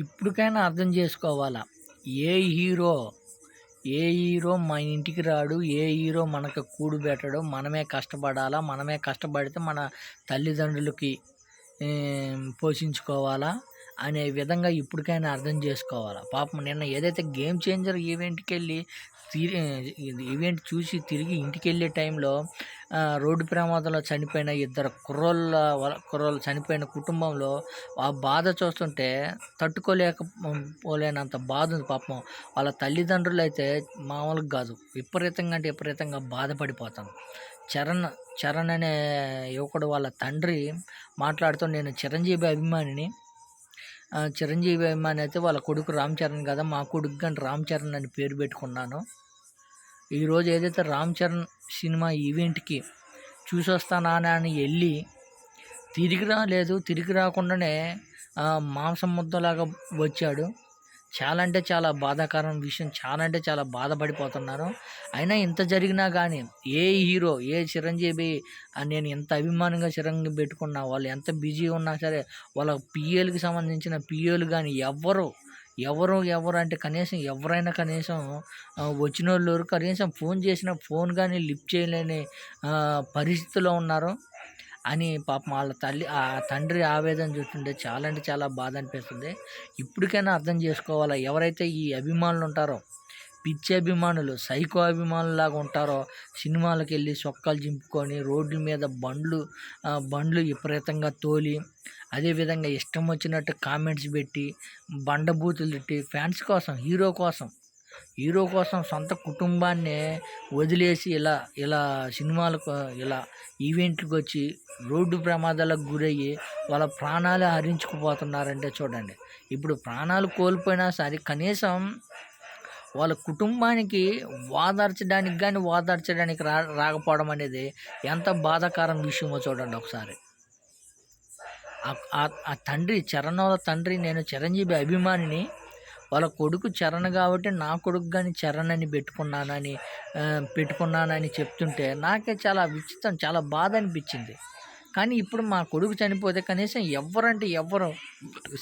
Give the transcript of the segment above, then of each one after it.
ఇప్పటికైనా అర్థం చేసుకోవాలా? ఏ హీరో ఏ హీరో మన ఇంటికి రాడు ఏ హీరో మనకు కూడు పెట్టడు మనమే కష్టపడాలా మనమే కష్టపడితే మన తల్లిదండ్రులకి పోషించుకోవాలా అనే విధంగా ఇప్పటికైనా అర్థం చేసుకోవాలా? పాపం నిన్న ఏదైతే గేమ్ చేంజర్ ఈవెంట్కి వెళ్ళి తిరి ఈవెంట్ చూసి తిరిగి ఇంటికి వెళ్ళే టైంలో రోడ్డు ప్రమాదంలో చనిపోయిన ఇద్దరు కుర్రోళ్ళ కుర్రోళ్ళు చనిపోయిన కుటుంబంలో ఆ బాధ చూస్తుంటే తట్టుకోలేక పోలేనంత బాధ ఉంది పాపం. వాళ్ళ తల్లిదండ్రులు అయితే మామూలుగా కాదు విపరీతంగా అంటే విపరీతంగా బాధపడిపోతాను. చరణ్ చరణ్ అనే యువకుడు వాళ్ళ తండ్రి మాట్లాడుతూ నేను చిరంజీవి అభిమానిని. చిరంజీవి అభిమాని అయితే వాళ్ళ కొడుకు రామ్ చరణ్ కదా మా కొడుకు కానీ రామ్ చరణ్ అని పేరు పెట్టుకున్నాను. ఈరోజు ఏదైతే రామ్ చరణ్ సినిమా ఈవెంట్కి చూసి వస్తానా అని వెళ్ళి తిరిగి రాలేదు తిరిగి రాకుండానే మాంసం ముద్దలాగా వచ్చాడు. చాలా అంటే చాలా బాధాకరం విషయం చాలా అంటే చాలా బాధపడిపోతున్నారు. అయినా ఇంత జరిగినా కానీ ఏ హీరో ఏ చిరంజీవి నేను ఎంత అభిమానంగా చిరంజీవి పెట్టుకున్నా వాళ్ళు ఎంత బిజీ ఉన్నా సరే వాళ్ళ పిఏలకి సంబంధించిన పిఏలు కానీ ఎవ్వరు ఎవరు ఎవరు అంటే కనీసం ఎవరైనా కనీసం వచ్చిన వాళ్ళు కనీసం ఫోన్ చేసిన ఫోన్ కానీ లిఫ్ట్ చేయలేని పరిస్థితిలో ఉన్నారు అని పాపం వాళ్ళ తల్లి ఆ తండ్రి ఆవేదన చూస్తుంటే చాలా అంటే చాలా బాధ అనిపిస్తుంది. ఇప్పటికైనా అర్థం చేసుకోవాలా? ఎవరైతే ఈ అభిమానులు ఉంటారో పిచ్చి అభిమానులు సైకో అభిమానులు లాగా ఉంటారో సినిమాలకు వెళ్ళి చొక్కాలు చింపుకొని రోడ్ల మీద బండ్లు బండ్లు విపరీతంగా తోలి అదేవిధంగా ఇష్టం వచ్చినట్టు కామెంట్స్ పెట్టి బండబూతులు తిట్టి ఫ్యాన్స్ కోసం హీరో కోసం హీరో కోసం సొంత కుటుంబాన్ని వదిలేసి ఇలా ఇలా సినిమాలకు ఇలా ఈవెంట్లకు వచ్చి రోడ్డు ప్రమాదాలకు గురయ్యి వాళ్ళ ప్రాణాలు హరించుకుపోతున్నారంటే చూడండి. ఇప్పుడు ప్రాణాలు కోల్పోయినా సరే కనీసం వాళ్ళ కుటుంబానికి వాదార్చడానికి కానీ ఓదార్చడానికి రా రాకపోవడం అనేది ఎంత బాధాకరం విషయమో చూడండి ఒకసారి. ఆ- తండ్రి చరణ్ వాళ్ళ తండ్రి నేను చిరంజీవి అభిమానిని వాళ్ళ కొడుకు చరణ్ కాబట్టి నా కొడుకు కానీ చరణ్ అని పెట్టుకున్నానని పెట్టుకున్నానని చెప్తుంటే నాకే చాలా విచిత్రం చాలా బాధ అనిపించింది. కానీ ఇప్పుడు మా కొడుకు చనిపోతే కనీసం ఎవరంటే ఎవరు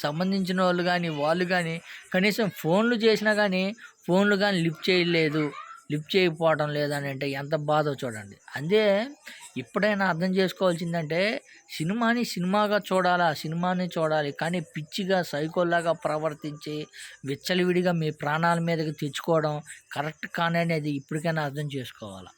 సంబంధించిన వాళ్ళు కానీ వాళ్ళు కానీ కనీసం ఫోన్లు చేసినా కానీ ఫోన్లు కానీ లిఫ్ట్ చేయలేదు. లిఫ్ట్ చేయకపోవడం లేదని అంటే ఎంత బాధో చూడండి. అదే ఇప్పుడైనా అర్థం చేసుకోవాల్సిందంటే సినిమాని సినిమాగా చూడాలా సినిమాని చూడాలి. కానీ పిచ్చిగా సైకోలాగా ప్రవర్తించి విచ్చలవిడిగా మీ ప్రాణాల మీదకి తెచ్చుకోవడం కరెక్ట్ కాననేది ఇప్పటికైనా అర్థం చేసుకోవాలి?